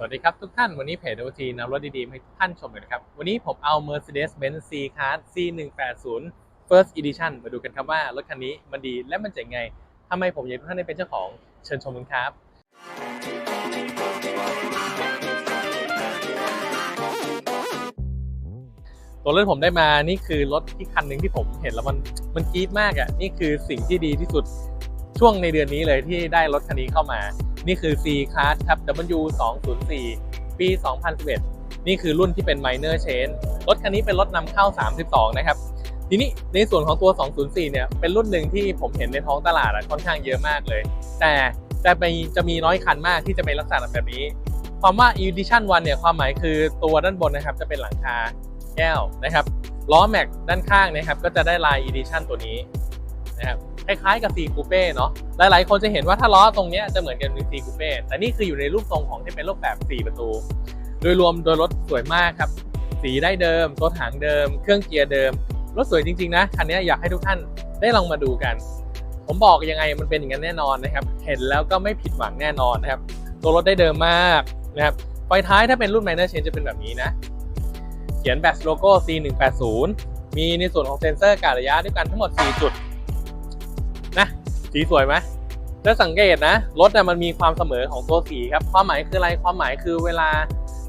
สวัสดีครับทุกท่านวันนี้เพจโอทีนำรถดีๆให้ทุกท่านชมกันนะครับ วันนี้ผมเอา Mercedes-Benz C-Class C180 First Edition มาดูกันครับว่ารถคันนี้มันดีและมันเจ๋งไงทำไมผมอยากให้ทุกท่านได้เป็นเจ้าของเชิญชมกันครับตัวรถผมได้มานี่คือรถที่คันหนึ่งที่ผมเห็นแล้วมันมันจี๊ดมากอะ่ะนี่คือสิ่งที่ดีที่สุดช่วงในเดือนนี้เลยที่ได้รถคันนี้เข้ามา นี่คือ C Class ครับ W 2 0 4ปี 2011 นี่คือรุ่นที่เป็น minor change รถคันนี้เป็นรถนำเข้า 32 นะครับ ทีนี้ในส่วนของตัว 204 เนี่ย เป็นรุ่นหนึ่งที่ผมเห็นในท้องตลาดอะค่อนข้างเยอะมากเลย แต่จะไปจะมีน้อยคันมากที่จะเป็นลักษณะแบบนี้ ความว่า Edition 1 เนี่ย ความหมายคือตัวด้านบนนะครับ จะเป็นหลังคาแก้วนะครับ ล้อแม็กด้านข้างนะครับ ก็จะได้ลาย Edition ตัวนี้ นะครับคล้ายๆกับ C Coupe เนาะหลายๆ คนจะเห็นว่าถ้าล้อตรงนี้จะเหมือนกันกับ C Coupe แต่นี่คืออยู่ในรูปทรงของที่เป็นรูปแบบ 4 ประตู โดยรวมโดยรถสวยมากครับ สีได้เดิมตัวถังเดิม เครื่องเกียร์เดิม รถสวยจริงๆนะคันนี้อยากให้ทุกท่านได้ลองมาดูกัน ผมบอกยังไงมันเป็นอย่างนั้นแน่นอนนะครับ เห็นแล้วก็ไม่ผิดหวังแน่นอนนะครับ ตัวรถได้เดิมมากนะครับไฟท้ายถ้าเป็นรุ่น Minor Change จะเป็นแบบนี้นะ เขียนแบบโลโก้ C180 มีในส่วนของเซ็นเซอร์การระยะด้วยกันทั้งหมด 4 จุด สีสวยไหมจะสังเกตนะรถน่ะมันมีความเสมอของตัวสีครับความหมายคืออะไรความหมายคือเวลา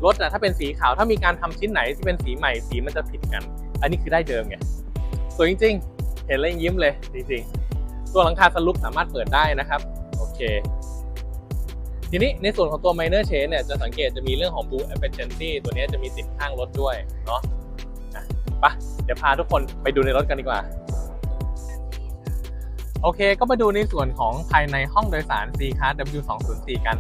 รถน่ะถ้าเป็นสีขาวถ้ามีการทำชิ้นไหนที่เป็นสีใหม่สีมันจะผิดกัน อันนี้คือได้เดิมไงสวยจริง ๆ เห็นแล้วยิ้มเลยจริงๆ ตัวหลังคาสลุปสามารถเปิดได้นะครับโอเคทีนี้ในส่วนของตัว minor change เนี่ยจะสังเกตจะมีเรื่องของ blue efficiency ตัวนี้จะมีติดข้างรถด้วยเนาะไปเดี๋ยวพาทุกคนไปดูในรถกันดีกว่า โอเค ก็มาดูในส่วนของภายในห้องโดยสาร C Class W204 กัน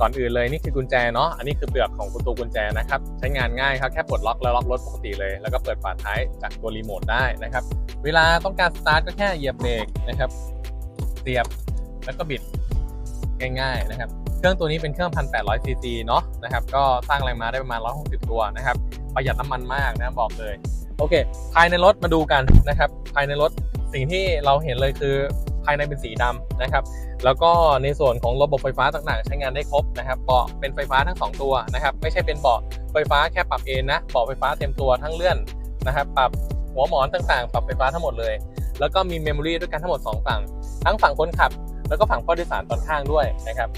ก่อนอื่นเลยนี่คือกุญแจเนาะ อันนี้คือเปลือกของประตูกุญแจนะครับ ใช้งานง่ายครับ แค่ปลดล็อกแล้วล็อกรถปกติเลย แล้วก็เปิดฝาท้ายจากตัวรีโมทได้นะครับ เวลาต้องการสตาร์ทก็แค่เหยียบเบรกนะครับ เสียบ แล้วก็บิดง่ายๆนะครับ เครื่องตัวนี้เป็นเครื่อง 1,800 ซีซีเนาะนะครับ ก็สร้างแรงม้าได้ประมาณ 160 ตัวนะครับ ประหยัดน้ำมันมากนะบอกเลย โอเค ภายในรถมาดูกันนะครับ ภายในรถ สิ่งที่เราเห็นเลยคือภายในเป็นสีดำนะครับ แล้วก็ในส่วนของระบบไฟฟ้าต่างๆ ใช้งานได้ครบนะครับเบาะเป็นไฟฟ้าทั้ง 2 ตัวนะครับ ไม่ใช่เป็นเบาะไฟฟ้าแค่ปรับเอนนะเบาะไฟฟ้าเต็มตัวทั้งเลื่อนนะครับปรับหัวหมอนต่างๆ ปรับไฟฟ้าทั้งหมดเลย แล้วก็มีเมมโมรีด้วยกันทั้งหมด 2 ฝั่ง ทั้งฝั่งคนขับ แล้วก็ฝั่งผู้โดยสารตอนข้างด้วยนะครับ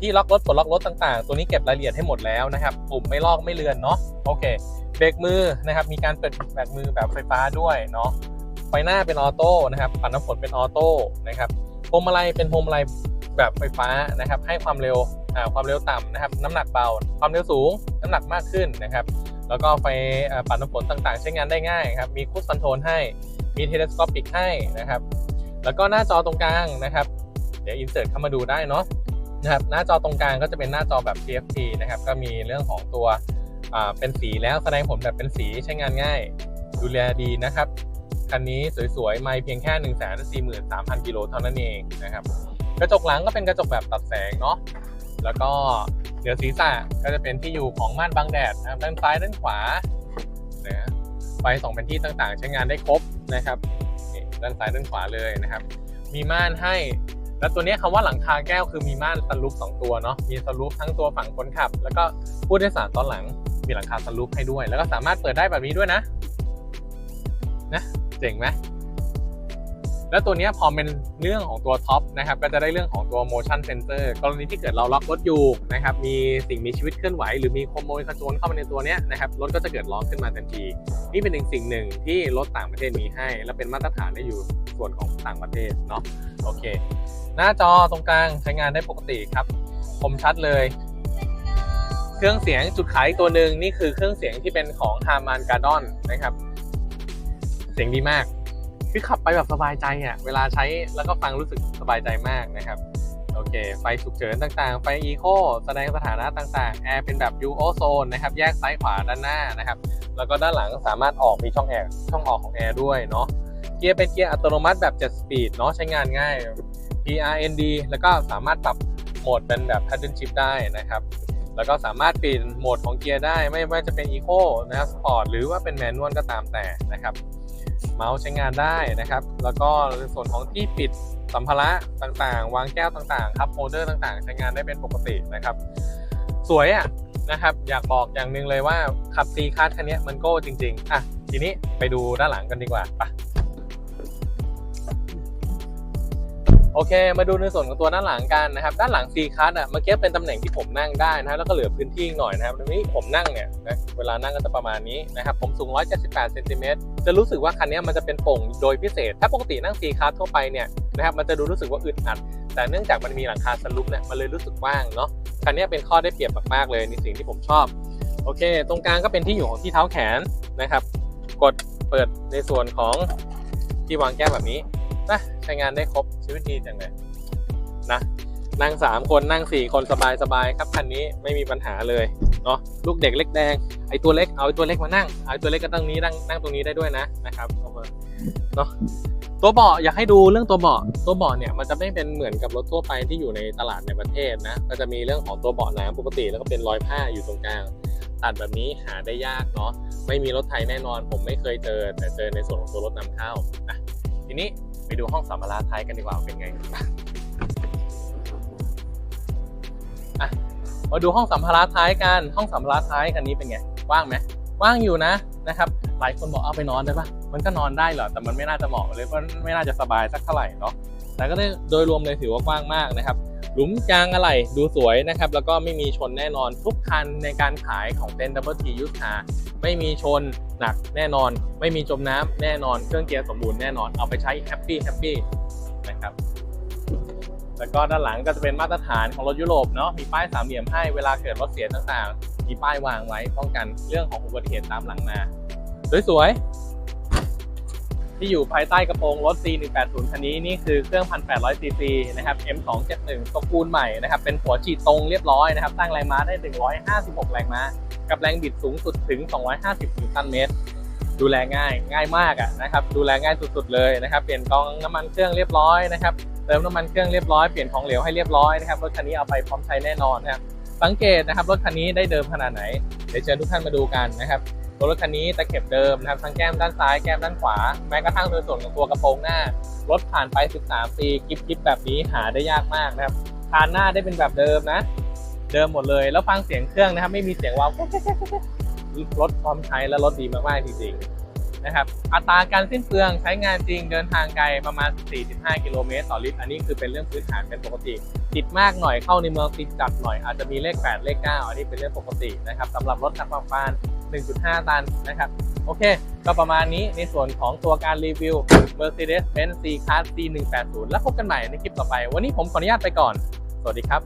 ที่ล็อกรถปลดล็อกรถต่างๆ ตัวนี้เก็บรายละเอียดให้หมดแล้วนะครับปุ่มไม่ลอกไม่เลือนเนาะโอเคเบรกมือนะครับมีการเปิดแบกมือแบบไฟฟ้าด้วยเนาะ ฟหน้าเป็นออโต้นะครับปัดน้ำฝนเป็นออโต้นะครับพวงมาลัยเป็นพวงมาลัยแบบไฟฟ้านะครับ ให้ความเร็วความเร็วต่ำนะครับ น้ำหนักเบา ความเร็วสูง น้ำหนักมากขึ้นนะครับ แล้วก็ไฟปัดน้ำฝนต่างๆ ใช้งานได้ง่ายครับ มีคูดคอนโทรลให้ มีเทเลสโคปิกให้นะครับ แล้วก็หน้าจอตรงกลางนะครับ เดี๋ยวอินเสิร์ตเข้ามาดูได้เนาะนะครับ หน้าจอตรงกลางก็จะเป็นหน้าจอแบบ TFT นะครับ ก็มีเรื่องของตัวเป็นสีแล้วแสดงผลแบบเป็นสีใช้งานง่าย ดูแลดีนะครับ คันนี้สวยๆไม่เพียงแค่ 1 4 3 0 0 0กิโลเท่านั้นเองนะครับกระจกหลังก็เป็นกระจกแบบตัดแสงเนาะแล้วก็เหนือศีรษะก็จะเป็นที่อยู่ของม่านบังแดดนะครับด้านซ้ายด้านขวานะไฟสองเป็นที่ต่างๆ ใช้งานได้ครบนะครับด้านซ้ายด้านขวาเลยนะครับ มีม่านให้แล้วตัวนี้คำว่าหลังคาแก้วคือมีม่านสลูปสองตัวเนาะมีสลูปทั้งตัวฝั่งคนขับ แล้วก็ผู้โดยสารตอนหลังมีหลังคาสลูปให้ด้วย แล้วก็สามารถเปิดได้แบบนี้ด้วยนะนะ เจ๋งไหมแล้วตัวนี้พอเป็นเรื่องของตัวท็อปนะครับก็จะได้เรื่องของตัว motion sensor กรณีที่เกิดเราล็อกรถอยู่นะครับมีสิ่งมีชีวิตเคลื่อนไหว หรือมีขโมยขโจรเข้ามาในตัวนี้นะครับรถก็จะเกิดร้องขึ้นมาทันที นี่เป็นหนึ่งสิ่งหนึ่งที่รถต่างประเทศมีให้ และเป็นมาตรฐานได้อยู่ส่วนของต่างประเทศเนาะโอเค หน้าจอตรงกลางใช้งานได้ปกติครับคมชัดเลย เครื่องเสียงจุดขายตัวหนึ่งนี่คือเครื่องเสียงที่เป็นของ Harman Kardon นะครับ เสียงดีมาก คือขับไปแบบสบายใจอะเวลาใช้แล้วก็ฟังรู้สึกสบายใจมากนะครับโอเค ไฟฉุกเฉินต่างๆ ไฟอีโคแสดงสถานะต่างๆ แอร์เป็นแบบ UO Zone นะครับ แยกซ้ายขวาด้านหน้านะครับ แล้วก็ด้านหลังสามารถออกมีช่องแอร์ ช่องออกของแอร์ด้วยเนาะ เกียร์เป็นเกียร์อัตโนมัติแบบ 7 สปีดเนาะ ใช้งานง่าย PRND แล้วก็สามารถปรับโหมดเป็นแบบ Pattern Shift ได้นะครับ แล้วก็สามารถเปลี่ยนโหมดของเกียร์ได้ไม่ว่าจะเป็น Eco นะครับ Sport หรือว่าเป็นแมนนวลก็ตามแต่นะครับเมาส์ใช้งานได้นะครับ แล้วก็ในส่วนของที่ปิดสัมภาระต่างๆ วางแก้วต่างๆครับโฮลเดอร์ต่างๆ ใช้งานได้เป็นปกตินะครับ สวยอะนะครับ อยากบอกอย่างหนึ่งเลยว่าขับ C Class คันนี้มันโก้จริง ๆ อะ ทีนี้ไปดูด้านหลังกันดีกว่าไป โอเค มาดูในส่วนของตัวด้านหลังกันนะครับ ด้านหลัง C Class อะเมื่อกี้เป็นตำแหน่งที่ผมนั่งได้นะแล้วก็เหลือพื้นที่หน่อยนะครับทีนี้ผมนั่งเนี่ยนะเวลานั่งก็จะประมาณนี้นะครับผมสูง 178เซนติเมตรจะรู้สึกว่าคันนี้มันจะเป็นโป่งโดยพิเศษ ถ้าปกตินั่ง C Class ทั่วไปเนี่ยนะครับมันจะดูรู้สึกว่าอึดอัด แต่เนื่องจากมันมีหลังคาสลุปเนี่ยมันเลยรู้สึกว่างเนาะคันนี้เป็นข้อได้เปรียบมากๆเลยในสิ่งที่ผมชอบโอเค ตรงกลางก็เป็นที่อยู่ของที่เท้าแขนนะครับ กดเปิดในส่วนของที่วางแก้วแบบนี้ นะใช้งานได้ครบชีวิตดีจังเลยนะนั่ง 3 คนนั่ง 4 คนสบายๆครับคันนี้ไม่มีปัญหาเลยเนาะลูกเด็กเล็กแดงไอตัวเล็กเอาไอตัวเล็กมานั่งเอาไอตัวเล็กก็ตั้งนี้นั่งนั่งตรงนี้ได้ด้วยนะนะครับเอามาเนาะตัวเบาะอยากให้ดูเรื่องตัวเบาะตัวเบาะเนี่ยมันจะไม่เป็นเหมือนกับรถทั่วไปที่อยู่ในตลาดในประเทศนะก็จะมีเรื่องของตัวเบาะหน้ำปกติแล้วก็เป็นรอยผ้าอยู่ตรงกลางตัดแบบนี้หาได้ยากเนาะไม่มีรถไทยแน่นอน ผมไม่เคยเจอแต่เจอในส่วนของตัวรถนำเข้าอะทีนี้ ไปดูห้องสัมภาระท้ายกันดีกว่าเป็นไงอะมาดูห้องสัมภาระท้ายกัน ห้องสัมภาระท้ายคันนี้เป็นไง ว่างไหมว่างอยู่นะนะครับ หลายคนบอกเอาไปนอนได้ปะมันก็นอนได้เหรอ แต่มันไม่น่าจะเหมาะเลยเพราะไม่น่าจะสบายสักเท่าไหร่เนาะแต่ก็ได้โดยรวมเลยถือว่ากว้างมากนะครับ หลุมยางอะไหล่ดูสวยนะครับ แล้วก็ไม่มีชนแน่นอนทุกคันในการขายของเต็นท์ดับเบิลทียุทธาไม่มีชนหนักแน่นอน ไม่มีจมน้ำแน่นอน เครื่องเกียร์สมบูรณ์แน่นอนเอาไปใช้แฮปปี้แฮปปี้นะครับแล้วก็ด้านหลังก็จะเป็นมาตรฐานของรถยุโรปเนาะมีป้ายสามเหลี่ยมให้เวลาเกิดรถเสียต่างๆมีป้ายวางไว้ป้องกันเรื่องของอุบัติเหตุตามหลังมาสวยๆ ที่อยู่ภายใต้กระโปรงรถ C180 คันนี้นี่คือเครื่อง 1,800 cc นะครับ M271 ตระกูลใหม่นะครับ เป็นหัวฉีดตรงเรียบร้อยนะครับ ตั้งแรงม้าได้ 156 แรงม้า กับแรงบิดสูงสุดถึง 250 นิวตันเมตร ดูแลง่ายง่ายมากอะนะครับ ดูแลง่ายสุดๆเลยนะครับ เปลี่ยนกองน้ำมันเครื่องเรียบร้อยนะครับ เติมน้ำมันเครื่องเรียบร้อย เปลี่ยนของเหลวให้เรียบร้อยนะครับ รถคันนี้เอาไปพร้อมใช้แน่นอนนะครับ สังเกตนะครับรถคันนี้ได้เดิมขนาดไหน เดี๋ยวเชิญทุกท่านมาดูกันนะครับ ตัวรถคันนี้ตะเข็บเดิมนะครับทั้งแก้มด้านซ้ายแก้มด้านขวา แม้กระทั่งในส่วนของตัวกระโปรงหน้ารถผ่านไป 13 ปีกิฟกิฟแบบนี้หาได้ยากมากนะครับคานหน้าได้เป็นแบบเดิมนะ เดิมหมดเลยแล้วฟังเสียงเครื่องนะครับ ไม่มีเสียงวาวรถพร้อมใช้และรถดีมากๆจริงๆนะครับ อัตราการสิ้นเปลืองใช้งานจริงเดินทางไกลประมาณ 4-5 กิโลเมตรต่อลิตร อันนี้คือเป็นเรื่องพื้นฐานเป็นปกติ ติดมากหน่อยเข้าในเมืองติดจัดหน่อยอาจจะมีเลข 8 เลข 9 อันนี้เป็นเรื่องปกตินะครับสำหรับรถหนักประมาณ 1.5 ตันนะครับ โอเค ก็ประมาณนี้ในส่วนของตัวการรีวิว Mercedes-Benz C-Class C180 แล้วพบกันใหม่ในคลิปต่อไป วันนี้ผมขออนุญาตไปก่อน สวัสดีครับ